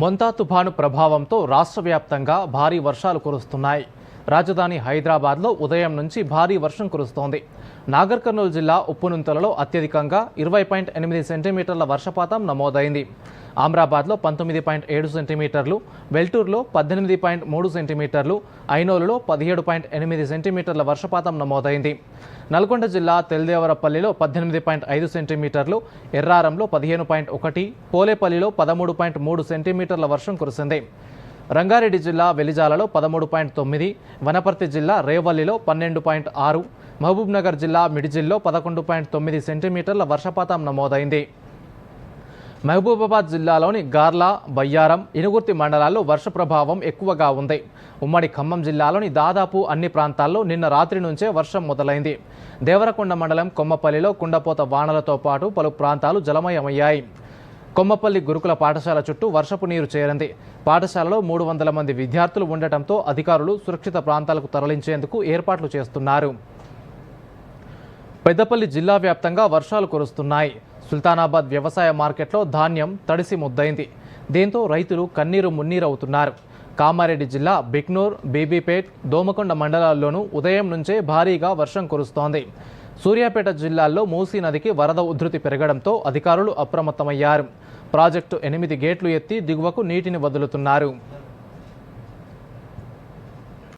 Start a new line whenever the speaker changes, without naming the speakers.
మొంతా తుఫాను ప్రభావంతో రాష్ట్ర వ్యాప్తంగా భారీ వర్షాలు కురుస్తున్నాయి. రాజధాని హైదరాబాద్లో ఉదయం నుంచి భారీ వర్షం కురుస్తోంది. నాగర్ కర్నూలు జిల్లా ఉప్పునుంతలలో అత్యధికంగా ఇరవై పాయింట్ ఎనిమిది సెంటీమీటర్ల వర్షపాతం నమోదైంది. ఆమ్రాబాద్లో పంతొమ్మిది పాయింట్ ఏడు సెంటీమీటర్లు వెల్టూరులో పద్దెనిమిది పాయింట్ మూడు సెంటీమీటర్లు ఐనోలులో పదిహేడు పాయింట్ ఎనిమిది సెంటీమీటర్ల వర్షపాతం నమోదైంది. నల్గొండ జిల్లా తెల్దేవరపల్లిలో పద్దెనిమిది పాయింట్ ఐదు సెంటీమీటర్లు ఎర్రారంలో పదిహేను పాయింట్ ఒకటి పోలేపల్లిలో పదమూడు పాయింట్ మూడు సెంటీమీటర్ల వర్షం కురిసింది. రంగారెడ్డి జిల్లా వెలిజాలలో పదమూడు పాయింట్ తొమ్మిది వనపర్తి జిల్లా రేవల్లిలో పన్నెండు పాయింట్ ఆరు మహబూబ్నగర్ జిల్లా మిడిజిల్లో పదకొండు పాయింట్ తొమ్మిది సెంటీమీటర్ల వర్షపాతం నమోదైంది. మహబూబాబాద్ జిల్లాలోని గార్లా బయ్యారం ఇనుగుర్తి మండలాల్లో వర్ష ప్రభావం ఎక్కువగా ఉంది. ఉమ్మడి ఖమ్మం జిల్లాలోని దాదాపు అన్ని ప్రాంతాల్లో నిన్న రాత్రి నుంచే వర్షం మొదలైంది. దేవరకొండ మండలం కొమ్మపల్లిలో కుండపోత వానలతో పాటు పలు ప్రాంతాలు జలమయమయ్యాయి. కొమ్మపల్లి గురుకుల పాఠశాల చుట్టూ వర్షపు నీరు చేరింది. పాఠశాలలో మూడు వందల మంది విద్యార్థులు ఉండటంతో అధికారులు సురక్షిత ప్రాంతాలకు తరలించేందుకు ఏర్పాట్లు చేస్తున్నారు. పెద్దపల్లి జిల్లా వ్యాప్తంగా వర్షాలు కురుస్తున్నాయి. సుల్తానాబాద్ వ్యవసాయ మార్కెట్లో ధాన్యం తడిసి ముద్దైంది దీంతో రైతులు కన్నీరు మున్నీరవుతున్నారు. కామారెడ్డి జిల్లా బిక్నూర్ బీబీపేట్ దోమకొండ మండలాల్లోనూ ఉదయం నుంచే భారీగా వర్షం కురుస్తోంది. సూర్యాపేట జిల్లాల్లో మూసీ నదికి వరద ఉధృతి పెరగడంతో అధికారులు అప్రమత్తమయ్యారు. ప్రాజెక్టు ఎనిమిది గేట్లు ఎత్తి దిగువకు నీటిని వదులుతున్నారు.